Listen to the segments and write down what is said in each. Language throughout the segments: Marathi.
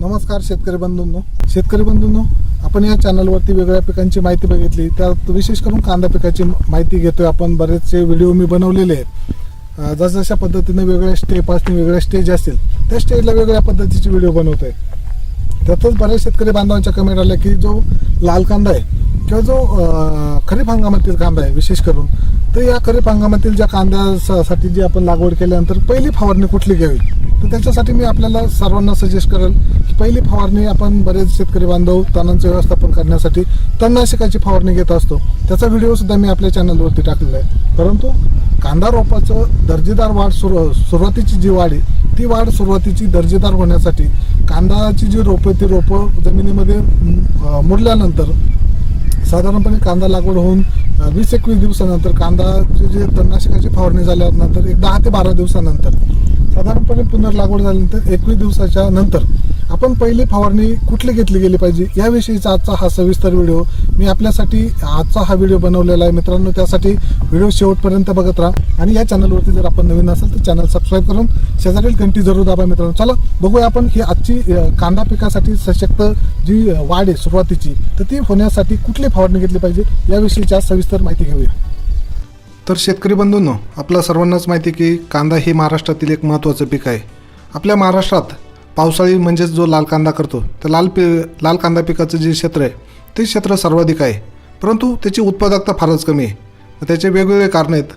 नमस्कार शेतकरी बंधूंनो. शेतकरी बंधूंनो आपण या चॅनलवरती वेगळ्या पिकांची माहिती बघितली. त्यात विशेष करून कांदा पिकाची माहिती घेतोय. आपण बरेचसे व्हिडिओ मी बनवलेले आहेत. जसजशा पद्धतीने वेगळ्या स्टेप असतील वेगळ्या स्टेज असतील त्या स्टेजला वेगळ्या पद्धतीचे व्हिडिओ बनवतोय. त्यातच बऱ्याच शेतकरी बांधवांच्या कमेंट आल्या की जो लाल कांदा आहे किंवा जो खरीप हंगामातील कांदा आहे विशेष करून तर या खरीप हंगामातील ज्या कांद्यासाठी जी आपण लागवड केल्यानंतर पहिली फवारणी कुठली घ्यावी? तर त्याच्यासाठी मी आपल्याला सर्वांना सजेस्ट करेल की पहिली फवारणी आपण बरेच शेतकरी बांधव तणांचं व्यवस्थापन करण्यासाठी तणनाशकाची फवारणी घेत असतो. त्याचा व्हिडिओ सुद्धा मी आपल्या चॅनलवरती टाकलेला आहे. परंतु कांदा रोपाचं दर्जेदार वाढ सुरू सुरुवातीची जी वाढ आहे ती वाढ सुरुवातीची दर्जेदार होण्यासाठी कांदाची जी रोपं ती रोपं जमिनीमध्ये मुरल्यानंतर साधारणपणे कांदा लागवड होऊन वीस एकवीस दिवसानंतर कांदाचे जे तणनाशकाची फवारणी झाल्यानंतर एक दहा ते बारा दिवसानंतर साधारणपणे पुनर्लागवड झाल्यानंतर एकवीस दिवसाच्या नंतर आपण पहिली फवारणी कुठली घेतली गेली पाहिजे? याविषयीचा आजचा हा सविस्तर व्हिडिओ मी आपल्यासाठी आजचा हा व्हिडिओ बनवलेला आहे. मित्रांनो त्यासाठी व्हिडिओ शेवटपर्यंत बघत राहा. आणि या चॅनलवरती जर आपण नवीन असेल तर चॅनल सबस्क्राईब करून शेजारील घंटी जरूर दाबा मित्रांनो. चला बघूया आपण ही आजची कांदा पिकासाठी सशक्त जी वाढ आहे सुरुवातीची तर ती होण्यासाठी कुठली फवारणी घेतली पाहिजे? याविषयीची आज सविस्तर माहिती घेऊया. तर शेतकरी बंधूंनो आपल्या सर्वांनाच माहिती आहे की कांदा हे महाराष्ट्रातील एक महत्त्वाचं पीक आहे. आपल्या महाराष्ट्रात पावसाळी म्हणजेच जो लाल कांदा करतो तर लाल पी लाल कांदा पिकाचं जे क्षेत्र आहे ते क्षेत्र सर्वाधिक आहे. परंतु त्याची उत्पादकता फारच कमी आहे. त्याचे वेगवेगळे कारणं आहेत.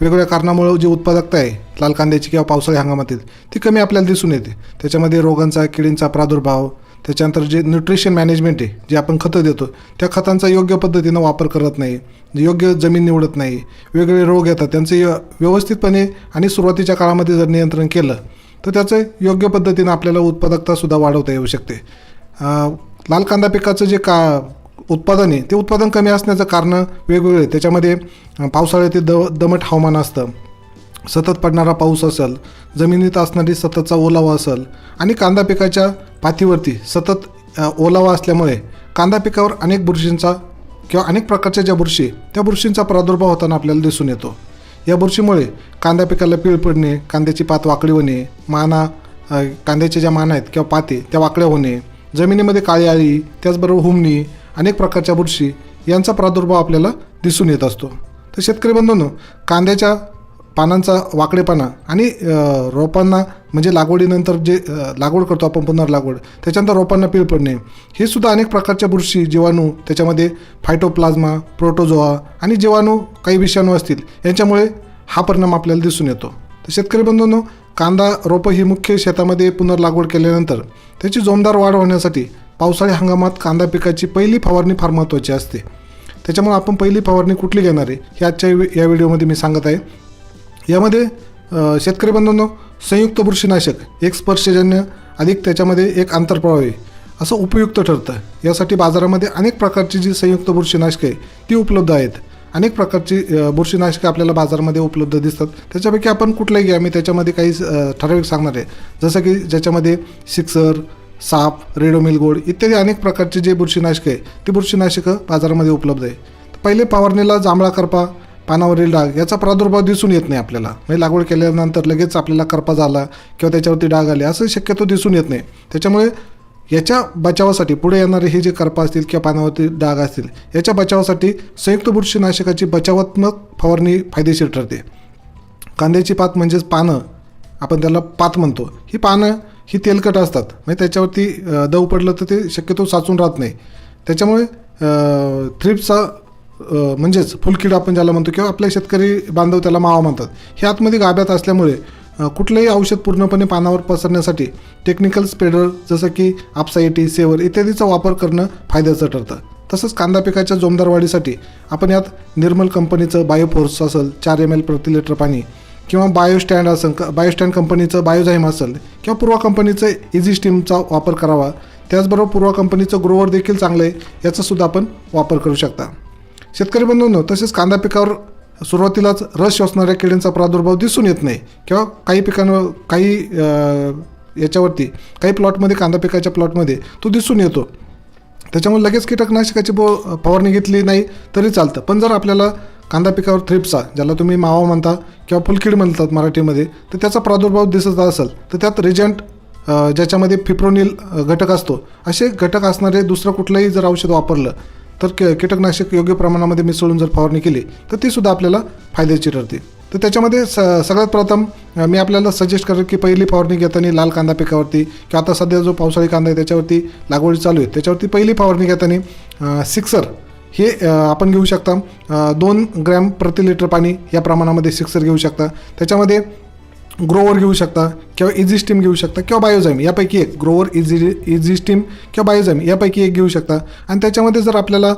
वेगवेगळ्या कारणामुळे जी उत्पादकता आहे लाल कांद्याची किंवा पावसाळी हंगामातील ती कमी आपल्याला दिसून येते. त्याच्यामध्ये रोगांचा किडींचा प्रादुर्भाव त्याच्यानंतर जे न्यूट्रिशन मॅनेजमेंट आहे जे आपण खतं देतो त्या खतांचा योग्य पद्धतीनं वापर करत नाही योग्य जमीन निवडत नाही वेगवेगळे रोग येतात त्यांचे य- व्यवस्थितपणे आणि सुरुवातीच्या काळामध्ये जर नियंत्रण केलं तर त्याचं योग्य पद्धतीनं आपल्याला उत्पादकतासुद्धा वाढवता येऊ शकते. लाल कांदा पिकाचं जे का उत्पादन आहे ते उत्पादन कमी असण्याचं कारण वेगवेगळे त्याच्यामध्ये पावसाळ्यातील द दमट हवामान असतं सतत पडणारा पाऊस असेल जमिनीत असणारी सततचा ओलावा असेल आणि कांदा पिकाच्या पातीवरती सतत ओलावा असल्यामुळे कांदा पिकावर अनेक बुरशींचा किंवा अनेक प्रकारच्या ज्या बुरशी त्या बुरशींचा प्रादुर्भाव होताना आपल्याला दिसून येतो. या बुरशीमुळे कांदा पिकाला पीळ पडणे कांद्याची पात वाकडी होणे माना कांद्याच्या ज्या माना आहेत किंवा पाते त्या वाकड्या होणे जमिनीमध्ये काळी आळी त्याचबरोबर हुमणी अनेक प्रकारच्या बुरशी यांचा प्रादुर्भाव आपल्याला दिसून येत असतो. तर शेतकरी बंधूंनो कांद्याच्या पानांचा वाकडेपणा आणि रोपांना म्हणजे लागवडीनंतर जे लागवड करतो आपण पुनर्लागवड त्याच्यानंतर रोपांना पीळ पडणे हे सुद्धा अनेक प्रकारच्या बुरशी जीवाणू त्याच्यामध्ये फायटोप्लाझ्मा प्रोटोझोआ आणि जीवाणू काही विषाणू असतील यांच्यामुळे हा परिणाम आपल्याला दिसून येतो. तर शेतकरी बंधूंनो कांदा रोपं ही मुख्य शेतामध्ये पुनर्लागवड केल्यानंतर त्याची जोमदार वाढ होण्यासाठी पावसाळी हंगामात कांदा पिकाची पहिली फवारणी फार महत्त्वाची असते. त्याच्यामुळे आपण पहिली फवारणी कुठली घेणार आहे हे आजच्या या व्हिडिओमध्ये मी सांगत आहे. यामध्ये शेतकरी बंधूंनो संयुक्त बुरशीनाशक एक स्पर्शजन्य अधिक त्याच्यामध्ये एक आंतरप्रभावी असं उपयुक्त ठरतं यासाठी बाजारामध्ये अनेक प्रकारची जी संयुक्त बुरशीनाशके ती उपलब्ध आहेत. अनेक प्रकारची बुरशीनाशकं बुरशीनाशके आपल्याला बाजारामध्ये उपलब्ध दिसतात. त्याच्यापैकी आपण कुठलंही घ्या मी त्याच्यामध्ये काही ठराविक सांगणार आहे. जसं की ज्याच्यामध्ये सिक्सर साप रेडोमिल गोड इत्यादी अनेक प्रकारचे जे बुरशीनाशकं आहे ती बुरशीनाशकं बाजारामध्ये उपलब्ध आहे. पहिले फवारणीला जांभळा करपा पानावरील डाग याचा प्रादुर्भाव दिसून येत नाही आपल्याला. म्हणजे लागवड केल्यानंतर लगेच आपल्याला करपा झाला किंवा त्याच्यावरती डाग आले असं शक्यतो दिसून येत नाही. त्याच्यामुळे याच्या बचावासाठी पुढे येणारे हे जे करपा असतील किंवा पानावरती डाग असतील याच्या बचावासाठी संयुक्त बुरशीनाशकाची बचावात्मक फवारणी फायदेशीर ठरते. कांद्याची पात म्हणजेच पानं आपण त्याला पात म्हणतो. ही पानं ही तेलकट असतात. म्हणजे त्याच्यावरती दव पडलं तर ते शक्यतो साचून राहत नाही. त्याच्यामुळे थ्रिप्सचा म्हणजेच फुलकीड आपण ज्याला म्हणतो किंवा आपले शेतकरी बांधव त्याला मावा म्हणतात. हे आतमध्ये गाभ्यात असल्यामुळे कुठलंही औषध पूर्णपणे पानावर पसरण्यासाठी टेक्निकल स्प्रेडर जसं की आपसायटी सेवर इत्यादीचा वापर करणं फायद्याचं ठरतं. तसंच कांदा पिकाच्या जोमदार वाढीसाठी आपण यात निर्मल कंपनीचं बायोफोर्स असेल चार एम एल प्रति लिटर पाणी किंवा बायोस्टँड असेल बायोस्टँड कंपनीचं बायोझाईम असेल किंवा पूर्वा कंपनीचं इझी स्टीमचा वापर करावा. त्याचबरोबर पूर्वा कंपनीचं ग्रोवर देखील चांगलं आहे याचासुद्धा आपण वापर करू शकता. शेतकरी बंधूंनो तसेच कांदा पिकावर सुरुवातीलाच रस शोषणाऱ्या किडींचा प्रादुर्भाव दिसून येत नाही. किंवा काही पिकांवर काही याच्यावरती काही प्लॉटमध्ये कांदा पिकाच्या प्लॉटमध्ये तो दिसून येतो. त्याच्यामुळे लगेच कीटकनाशकाची बो फवारणी घेतली नाही तरी चालतं. पण जर आपल्याला कांदा पिकावर थ्रिप्सा ज्याला तुम्ही मावा म्हणता किंवा फुलकीड म्हणतात मराठीमध्ये तर त्याचा प्रादुर्भाव दिसत असेल तर त्यात रिजंट ज्याच्यामध्ये फिप्रोनिल घटक असतो. असे घटक असणारे दुसरं कुठलंही जर औषध वापरलं तर की कीटकनाशक योग्य प्रमाणामध्ये मिसळून जर फवारणी केली तर ती सुद्धा आपल्याला फायद्याची ठरते. तर त्याच्यामध्ये स सगळ्यात प्रथम मी आपल्याला सजेस्ट करेन की पहिली फवारणी घेताना लाल कांदा पिकावरती किंवा आता सध्या जो पावसाळी कांदा आहे त्याच्यावरती लागवड चालू आहे त्याच्यावरती पहिली फवारणी घेताना सिक्सर हे आपण घेऊ शकता. दोन ग्रॅम प्रति लिटर पाणी या प्रमाणामध्ये सिक्सर घेऊ शकता. त्याच्यामध्ये ग्रोवर घेऊ शकता किंवा इझी स्टीम घेऊ शकता किंवा बायोझाईम यापैकी एक ग्रोवर इझि इझी स्टीम किंवा बायोझाईम यापैकी एक घेऊ शकता. आणि त्याच्यामध्ये जर आपल्याला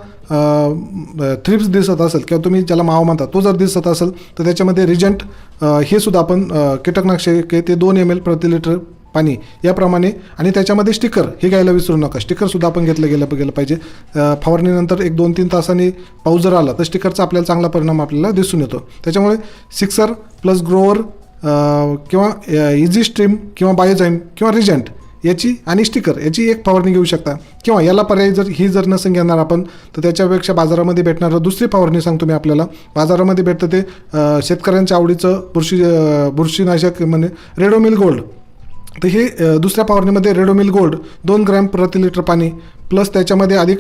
थ्रिप्स दिसत असेल किंवा तुम्ही ज्याला मावा म्हणता तो जर दिसत असेल तर त्याच्यामध्ये रिजंट हे सुद्धा आपण कीटकनाशके ते दोन एम एल प्रति लिटर पाणी याप्रमाणे आणि त्याच्यामध्ये स्टिकर हे घ्यायला विसरू नका. स्टिकरसुद्धा आपण घेतलं गेलं गेलं पाहिजे. फवारणीनंतर एक दोन तीन तासांनी पाऊस जर आला तर स्टिकरचा आपल्याला चांगला परिणाम आपल्याला दिसून येतो. त्याच्यामुळे सिक्सर प्लस ग्रोवर किंवा इझी स्ट्रीम किंवा बायोझाईम किंवा रिजंट याची आणि स्टिकर याची एक फवारणी घेऊ शकता. किंवा याला पर्याय जर ही जर नसेल घेणार आपण तर त्याच्यापेक्षा बाजारामध्ये भेटणारं दुसरी फवारणी सांगतो मी आपल्याला. बाजारामध्ये भेटतं ते शेतकऱ्यांच्या आवडीचं बुरशी बुरशीनाशक म्हणजे रेडोमिल गोल्ड. तर हे दुसऱ्या फवारणीमध्ये रेडोमिल गोल्ड दोन ग्रॅम प्रति लिटर पाणी प्लस त्याच्यामध्ये अधिक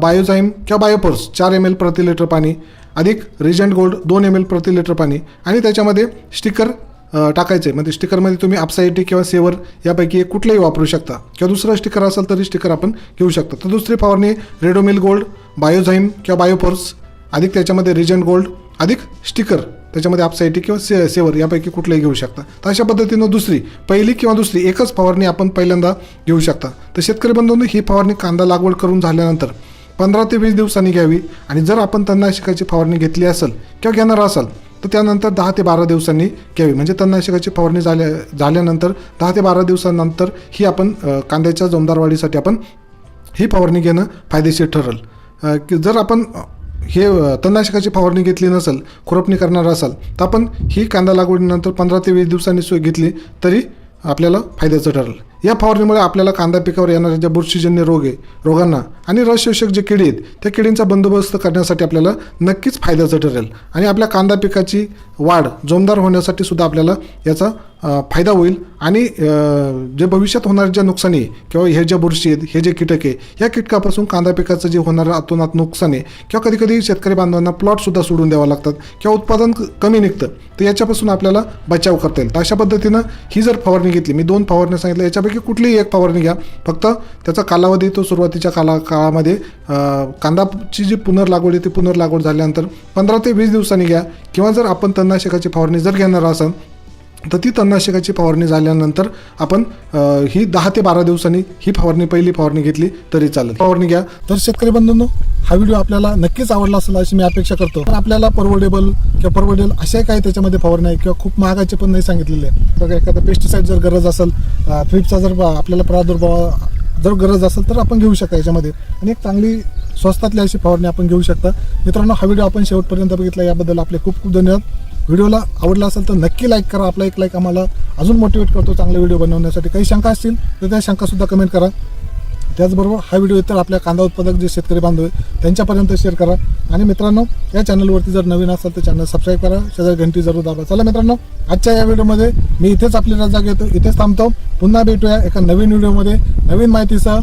बायोझाईम किंवा बायोपोर्स चार एम एल प्रति लिटर पाणी अधिक रिजंट गोल्ड दोन एम एल प्रति लिटर पाणी आणि त्याच्यामध्ये स्टिकर टाकायचं. आहे मग म्हणजे स्टिकरमध्ये तुम्ही अपसाईटी किंवा सेवर यापैकी एक कुठलंही वापरू शकता. किंवा दुसरं स्टिकर असेल तरी स्टिकर आपण घेऊ शकतो. तर दुसरी फवारणी रेडोमिल गोल्ड बायोझाईम किंवा बायोफोर्स अधिक त्याच्यामध्ये रिजंट गोल्ड अधिक स्टिकर त्याच्यामध्ये अपसाईटी किंवा से सेवर यापैकी कुठलंही घेऊ शकता. तर अशा पद्धतीनं दुसरी पहिली किंवा दुसरी एकच फवारणी आपण पहिल्यांदा घेऊ शकता. तर शेतकरी बंधूंनो ही फवारणी कांदा लागवड करून झाल्यानंतर पंधरा ते वीस दिवसांनी घ्यावी. आणि जर आपण तणनाशकाची फवारणी घेतली असेल किंवा घेणार असाल तर त्यानंतर दहा ते बारा दिवसांनी घ्यावी म्हणजे तणनाशकाची फवारणी झाल्या झाल्यानंतर दहा ते बारा दिवसानंतर ही आपण कांद्याच्या जोमदार वाढीसाठी आपण ही फवारणी घेणं फायदेशीर ठरल. की जर आपण हे तणनाशकाची फवारणी घेतली नसेल खुरपणी करणार असाल तर आपण ही कांदा लागवडीनंतर पंधरा ते वीस दिवसांनी घेतली तरी आपल्याला फायद्याचं ठरेल. या फवारणीमुळे आपल्याला कांदा पिकावर येणाऱ्या ज्या बुरशीजन्य रोग आहे रोगांना आणि रसशोषक जे किडी आहेत त्या किडींचा बंदोबस्त करण्यासाठी आपल्याला नक्कीच फायद्याचं ठरेल. आणि आपल्या कांदा पिकाची वाढ जोमदार होण्यासाठी सुद्धा आपल्याला याचा फायदा होईल. आणि जे भविष्यात होणारे ज्या नुकसानी आहे किंवा हे ज्या बुरशी आहेत हे जे कीटक आहे या कीटकापासून कांदा पिकाचं जे होणारं अतोनात नुकसान आहे किंवा कधीकधी शेतकरी बांधवांना प्लॉटसुद्धा सोडून द्यावं लागतात किंवा उत्पादन कमी निघतं तर याच्यापासून आपल्याला बचाव करता येईल. तर अशा पद्धतीनं ही जर फवारणी घेतली मी दोन फवारणी सांगितल्या याच्यापैकी कुठलीही एक फवारणी घ्या. फक्त त्याचा कालावधी तो सुरुवातीच्या काला काळामध्ये कांदाची जी पुनर्लागवड आहे ती पुनर्लागवड झाल्यानंतर पंधरा ते वीस दिवसांनी घ्या. किंवा जर आपण तणनाशकाची फवारणी जर घेणार असाल तर ती तणनाशकाची फवारणी झाल्यानंतर आपण ही दहा ते बारा दिवसांनी ही फवारणी पहिली फवारणी घेतली तरी चालेल. फवारणी घ्या. तर शेतकरी बंधूंनो हा व्हिडिओ आपल्याला नक्कीच आवडला असेल अशी मी अपेक्षा करतो. तर आपल्याला परवडेबल किंवा परवडेल अशा काही त्याच्यामध्ये फवारणी आहे किंवा खूप महागाचे पण नाही सांगितलेले. आहे. बघा एखादा पेस्टिसाईड जर गरज असेल थ्रिपचा जर आपल्याला प्रादुर्भाव जर गरज असेल तर आपण घेऊ शकता याच्यामध्ये. आणि एक चांगली स्वस्तातली अशी फवारणी आपण घेऊ शकता. मित्रांनो हा व्हिडिओ आपण शेवटपर्यंत बघितला याबद्दल आपले खूप खूप धन्यवाद. व्हिडिओला आवडला असेल तर नक्की लाईक करा. आपला एक लाईक आम्हाला अजून मोटिवेट करतो चांगले व्हिडिओ बनवण्यासाठी. काही शंका असतील तर त्या शंकासुद्धा कमेंट करा. त्याचबरोबर हा व्हिडिओ इतर आपल्या कांदा उत्पादक जे शेतकरी बांधव आहे त्यांच्यापर्यंत शेअर करा. आणि मित्रांनो या चॅनलवरती जर नवीन असाल तर चॅनल सबस्क्राईब करा. शेजारी घंटी जरूर दाबा. चला मित्रांनो आजच्या या व्हिडिओमध्ये मी इथेच आपली रजा घेतो. इथेच थांबतो. पुन्हा भेटूया एका नवीन व्हिडिओमध्ये नवीन माहितीसह.